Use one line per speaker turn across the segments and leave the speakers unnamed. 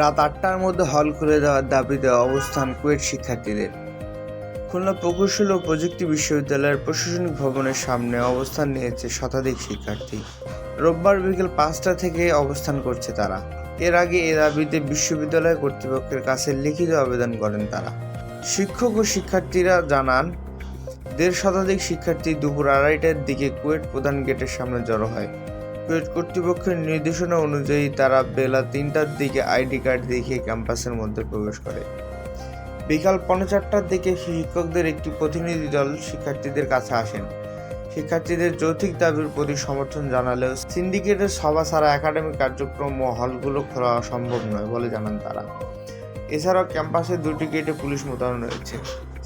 রাত আটটার মধ্যে হল খুলে দেওয়ার দাবিতে অবস্থান কুয়েট শিক্ষার্থীদের। খুলনা প্রকৌশল ও প্রযুক্তি বিশ্ববিদ্যালয়ের প্রশাসনিক ভবনের সামনে অবস্থান নিয়েছে শতাধিক শিক্ষার্থী। রোববার বিকেল পাঁচটা থেকে অবস্থান করছে তারা। এর আগে এ দাবিতে বিশ্ববিদ্যালয় কর্তৃপক্ষের কাছে লিখিত আবেদন করেন তারা। শিক্ষক ও শিক্ষার্থীরা জানান, দেড় শতাধিক শিক্ষার্থী দুপুর আড়াইটার দিকে কুয়েট প্রধান গেটের সামনে জড়ো হয়। কুয়েট কর্তৃপক্ষের নির্দেশনা অনুযায়ী তারা বেলা তিনটার দিকে আইডি কার্ড দেখিয়ে ক্যাম্পাসের মধ্যে প্রবেশ করে। বিকাল পৌনে চারটার দিকে শিক্ষকদের একটি প্রতিনিধি দল শিক্ষার্থীদের কাছে আসেন। শিক্ষার্থীদের যৌথিক দাবির প্রতি সমর্থন জানালেও সিন্ডিকেটের সভা ছাড়া একাডেমিক কার্যক্রম ও হলগুলো খোলা সম্ভব নয় বলে জানান তারা। এছাড়াও ক্যাম্পাসে দুটি গেটে পুলিশ মোতায়েন রয়েছে।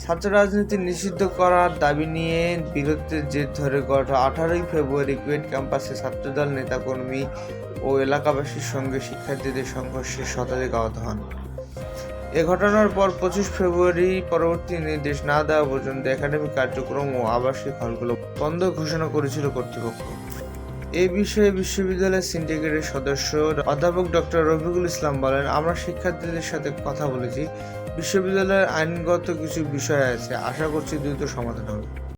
ছাত্র রাজনীতি নিষিদ্ধ করার দাবি নিয়ে বিরোধের জের ধরে গত আঠারোই ফেব্রুয়ারি কুয়েট ক্যাম্পাসে ছাত্রদল নেতাকর্মী ও এলাকাবাসীর সঙ্গে শিক্ষার্থীদের সংঘর্ষে শতাধিক আহত হন। এ ঘটনার পর পঁচিশ ফেব্রুয়ারি পরবর্তী নির্দেশ না দেওয়া পর্যন্ত একাডেমিক কার্যক্রম ও আবাসিক হলগুলো বন্ধ ঘোষণা করেছিল কর্তৃপক্ষ। এই বিষয়ে বিশ্ববিদ্যালয়ের সিন্ডিকেটের সদস্য অধ্যাপক ডক্টর রফিকুল ইসলাম বলেন, আমরা শিক্ষার্থীদের সাথে কথা বলেছি। বিশ্ববিদ্যালয়ের আইনগত কিছু বিষয় আছে। আশা করছি দ্রুত সমাধান হবে।